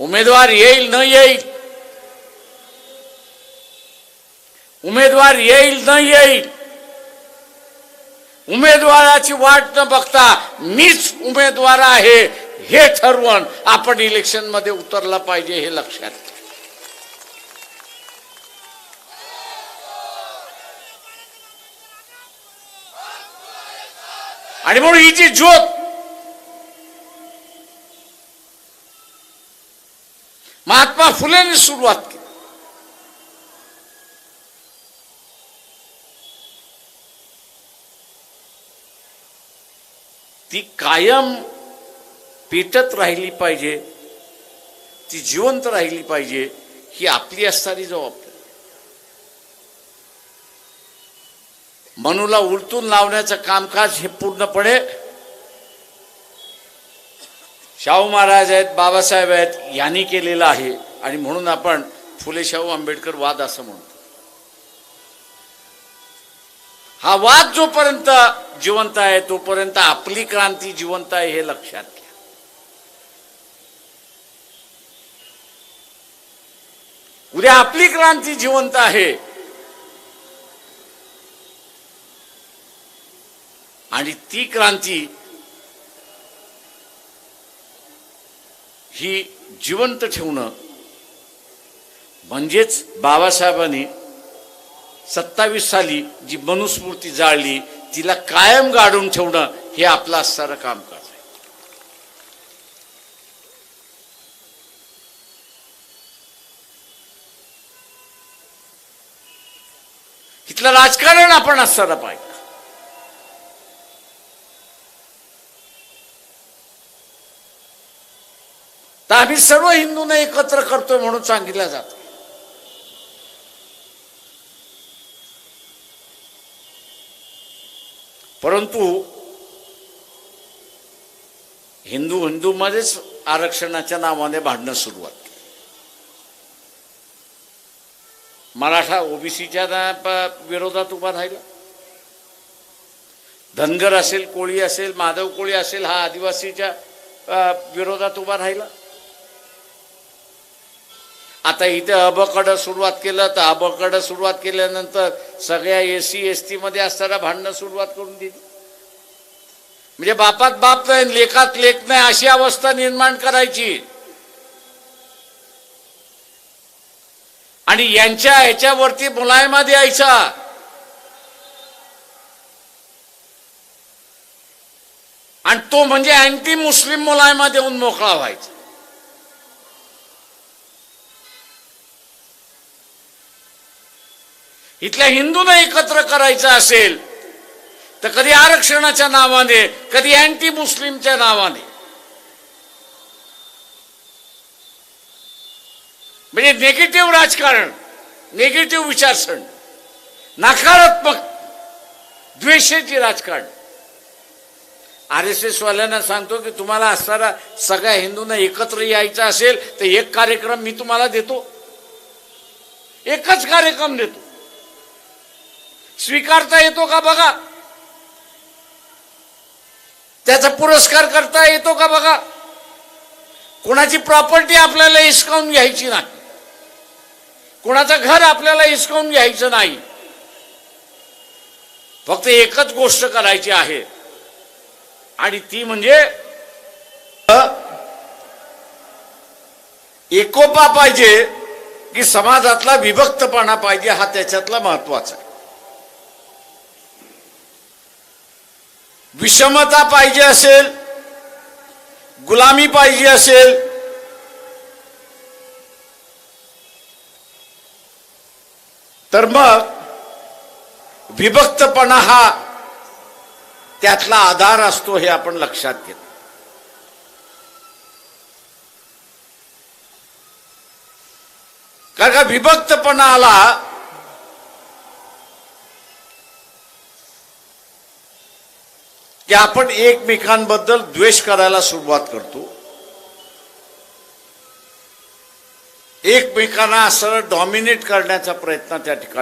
उमेदवार येईल न येईल? उमेदवार येईल न येईल? उमेदवाराची वाट न बघता मीच उमेदवार आहे हे ठरवण आपण इलेक्शनमध्ये उतरला पाहिजे हे लक्षात आणि म्हणून ही जी ज्योत महात्मा फुलेंनी सुरुवात केली. ती कायम पेटत राहिली पाहिजे ती जिवंत राहिली पाहिजे ही आपली असणारी जबाबदारी. मनूला उलटून लावण्याचं कामकाज हे पूर्णपणे शाहू महाराज आहेत बाबासाहेब आहेत यांनी केलेलं आहे. आणि म्हणून आपण फुले शाहू आंबेडकर वाद असं म्हणतो. हा वाद जोपर्यंत जिवंत आहे तोपर्यंत आपली क्रांती जिवंत आहे हे लक्षात घ्या. उद्या आपली क्रांती जिवंत आहे. आणि ती क्रांती ही जिवंत ठेवणं. म्हणजेच बाबासाहेबांनी सत्तावीस साली जी मनुस्मृती जाळली तिला कायम गाडून ठेवणं हे आपलं असणारं कामकाज आहे. इथलं राजकारण आपण असणारं पाहिजे. तर आम्ही सर्व हिंदूंना एकत्र करतोय म्हणून सांगितलं जातं. परंतु हिंदू हिंदूमध्येच आरक्षणाच्या नावाने भांडणं सुरुवात मराठा ओबीसीच्या विरोधात उभा राहिला. धनगर असेल कोळी असेल माधव कोळी असेल हा आदिवासीच्या विरोधात उभा राहिला. आता इथे अबकडं सुरुवात केलं तर अबकडं सुरुवात केल्यानंतर सगळ्या एस सी एस टीमध्ये असताना भांडणं सुरुवात करून दिली. म्हणजे बापात बाप नाही लेखात लेख नाही अशी अवस्था निर्माण करायची. आणि यांच्या ह्याच्यावरती मुलायमा द्यायचा आणि तो म्हणजे अँटी मुस्लिम मुलायमा देऊन मोकळा व्हायचा. इथल्या हिंदूंना एकत्र करायचं असेल तर कधी आरक्षणाच्या नावाने कधी अँटी मुस्लिमच्या नावाने. म्हणजे निगेटिव्ह राजकारण निगेटिव्ह विचारसरणी नकारात्मक द्वेषाची राजकारण. आर एस एस वाल्यांना सांगतो की तुम्हाला असणारा सगळ्या हिंदूंना एकत्र यायचं असेल तर एक कार्यक्रम मी तुम्हाला देतो. एकच कार्यक्रम देतो. स्वीकारता येतो का बघा? त्याचा पुरस्कार करता येतो का बघा? कोणाची प्रॉपर्टी आपल्याला हिसकावून घ्यायची नाही. कोणाचं घर आपल्याला हिसकावून घ्यायचं नाही. फक्त एकच गोष्ट करायची आहे. आणि ती म्हणजे एकोपा पाहिजे की समाजातला विभक्तपणा पाहिजे हा त्याच्यातला महत्त्वाचा आहे. विषमता पाहिजे असेल गुलामी पाहिजे असेल तर मग विभक्तपणा हा त्यातला आधार असतो हे आपण लक्षात घेतो. कारण का विभक्तपणा आला की आपण एकमेकांबद्दल द्वेष करायला सुरुवात करतो. एकमेकांना असं डॉमिनेट करण्याचा प्रयत्न त्या ठिकाणी